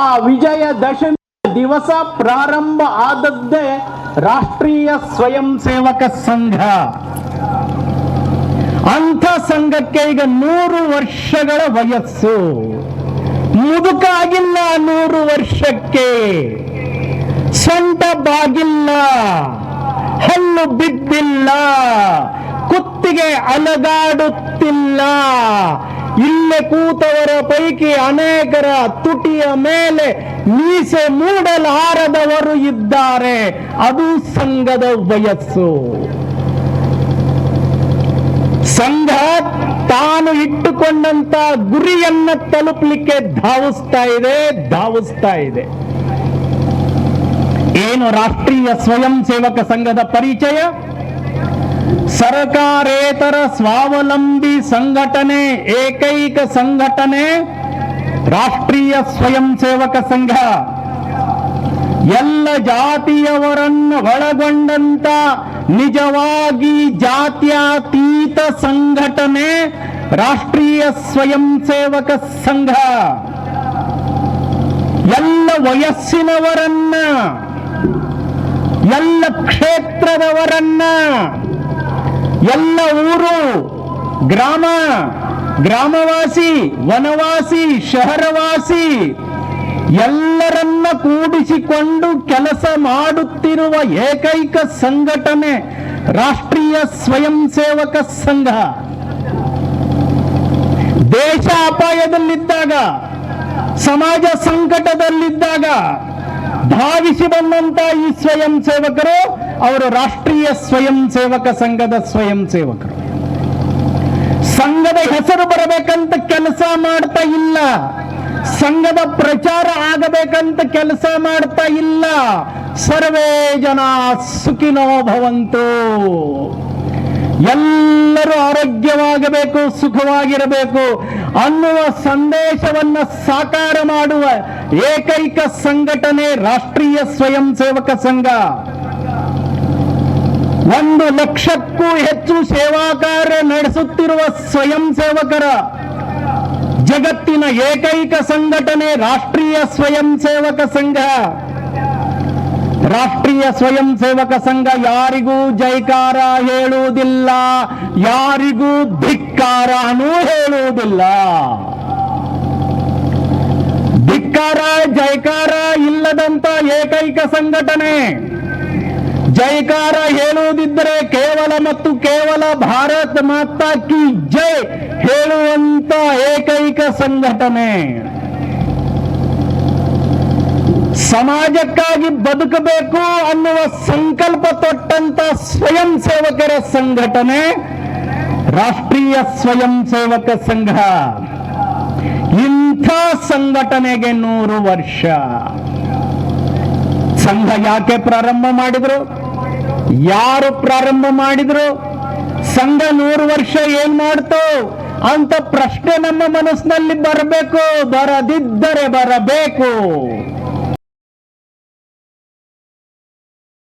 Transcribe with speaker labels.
Speaker 1: ಆ ವಿಜಯದಶಮಿ ದಿವಸ ಪ್ರಾರಂಭ ಆದದ್ದೇ ರಾಷ್ಟ್ರೀಯ ಸ್ವಯಂ ಸೇವಕ ಸಂಘ. ಅಂಥ ಸಂಘಕ್ಕೆ ಈಗ ನೂರು ವರ್ಷಗಳ ವಯಸ್ಸು. ಮುದುಕಾಗಿಲ್ಲ ನೂರು ವರ್ಷಕ್ಕೆ. ಸೊಂಟ ಬಾಗಿಲ್ಲ. ಹಲ್ಲು ಬಿದ್ದಿಲ್ಲ. ಕುತ್ತಿಗೆ ಅಲಗಾಡುತ್ತಿಲ್ಲ. ಇಲ್ಲೇ ಕೂತವರ ಪೈಕಿ ಅನೇಕರ ತುಟಿಯ ಮೇಲೆ ಮೀಸೆ ಮೂಡಲಾರದವರು ಇದ್ದಾರೆ. ಅದು ಸಂಘದ ವಯಸ್ಸು. ಸಂಘ ತಾನು ಇಟ್ಟುಕೊಂಡಂತ ಗುರಿಯನ್ನ ತಲುಪಲಿಕ್ಕೆ ಧಾವಿಸ್ತಾ ಇದೆ ಧಾವಿಸ್ತಾ ಇದೆ. ಏನು ರಾಷ್ಟ್ರೀಯ ಸ್ವಯಂ ಸೇವಕ ಸಂಘದ ಪರಿಚಯ? ಸರ್ಕಾರೇತರ ಸ್ವಾವಲಂಬಿ ಸಂಘಟನೆ, ಏಕೈಕ ಸಂಘಟನೆ, ರಾಷ್ಟ್ರೀಯ ಸ್ವಯಂ ಸೇವಕ ಸಂಘ. ಎಲ್ಲ ಜಾತಿಯವರನ್ನು ಒಳಗೊಂಡಂತ ನಿಜವಾಗಿ ಜಾತ್ಯತೀತ ಸಂಘಟನೆ, ರಾಷ್ಟ್ರೀಯ ಸ್ವಯಂ ಸೇವಕ ಸಂಘ. ಎಲ್ಲ ವಯಸ್ಸಿನವರನ್ನ, ಎಲ್ಲ ಕ್ಷೇತ್ರದವರನ್ನ ಎಲ್ಲ ಊರು, ಗ್ರಾಮ, ಗ್ರಾಮವಾಸಿ, ವನವಾಸಿ, ಶಹರವಾಸಿ, ಎಲ್ಲರನ್ನ ಕೂಡಿಸಿಕೊಂಡು ಕೆಲಸ ಮಾಡುತ್ತಿರುವ ಏಕೈಕ ಸಂಘಟನೆ ರಾಷ್ಟ್ರೀಯ ಸ್ವಯಂ ಸೇವಕ ಸಂಘ. ದೇಶ ಅಪಾಯದಲ್ಲಿದ್ದಾಗ, ಸಮಾಜ ಸಂಕಟದಲ್ಲಿದ್ದಾಗ ಧಾವಿಸಿ ಬಂದಂತ ಈ ಸ್ವಯಂ ಸೇವಕರು, ಅವರು ರಾಷ್ಟ್ರೀಯ ಸ್ವಯಂ ಸೇವಕ ಸಂಘದ ಸ್ವಯಂ ಸೇವಕರು. ಸಂಘದ ಹೆಸರು ಬರಬೇಕಂತ ಕೆಲಸ ಮಾಡ್ತಾ ಇಲ್ಲ. ಸಂಘದ ಪ್ರಚಾರ ಆಗಬೇಕಂತ ಕೆಲಸ ಮಾಡ್ತಾ ಇಲ್ಲ. ಸರ್ವೇ ಜನ ಸುಖಿನೋ ಭವಂತು. ಎಲ್ಲರೂ ಆರೋಗ್ಯವಾಗಬೇಕು, ಸುಖವಾಗಿರಬೇಕು. ಅನ್ನುವ ಸಂದೇಶವನ್ನ ಸಾಕಾರ ಮಾಡುವ ಏಕೈಕ ಸಂಘಟನೆ ರಾಷ್ಟ್ರೀಯ ಸ್ವಯಂ ಸೇವಕ ಸಂಘ. ಒಂದು ಲಕ್ಷಕ್ಕೂ ಹೆಚ್ಚು ಸೇವಾ ಕಾರ್ಯ ನಡೆಸುತ್ತಿರುವ ಸ್ವಯಂ ಸೇವಕರ ಜಗತ್ತಿನ ಏಕೈಕ ಸಂಘಟನೆ ರಾಷ್ಟ್ರೀಯ ಸ್ವಯಂ ಸೇವಕ ಸಂಘ. ರಾಷ್ಟ್ರೀಯ ಸ್ವಯಂ ಸೇವಕ ಸಂಘ ಯಾರಿಗೂ ಜೈಕಾರ ಹೇಳುವುದಿಲ್ಲ, ಯಾರಿಗೂ ಧಿಕ್ಕಾರನೂ ಹೇಳುವುದಿಲ್ಲ. ಧಿಕ್ಕಾರ, ಜೈಕಾರ ಇಲ್ಲದಂತ ಏಕೈಕ ಸಂಘಟನೆ. ಜೈಕಾರ ಹೇಳುವುದಿದ್ದರೆ ಕೇವಲ ಮತ್ತು ಕೇವಲ ಭಾರತ್ ಮಾತಾ ಕಿ ಜೈ ಹೇಳುವಂತ ಏಕೈಕ ಸಂಘಟನೆ. ಸಮಾಜಕ್ಕಾಗಿ ಬದುಕಬೇಕು ಅನ್ನುವ ಸಂಕಲ್ಪ ತೊಟ್ಟಂತ ಸ್ವಯಂ ಸೇವಕರ ಸಂಘಟನೆ, ರಾಷ್ಟ್ರೀಯ ಸ್ವಯಂ ಸೇವಕ ಸಂಘ. ಇಂಥ ಸಂಘಟನೆಗೆ ನೂರು ವರ್ಷ. ಸಂಘ ಯಾಕೆ ಪ್ರಾರಂಭ ಮಾಡಿದ್ರು? ಯಾರು ಪ್ರಾರಂಭ ಮಾಡಿದ್ರು? ಸಂಘ ನೂರು ವರ್ಷ ಏನ್ ಮಾಡ್ತು? ಅಂತ ಪ್ರಶ್ನೆ ನಮ್ಮ ಮನಸ್ಸಿನಲ್ಲಿ ಬರಬೇಕು, ಬರದಿದ್ದರೆ ಬರಬೇಕು.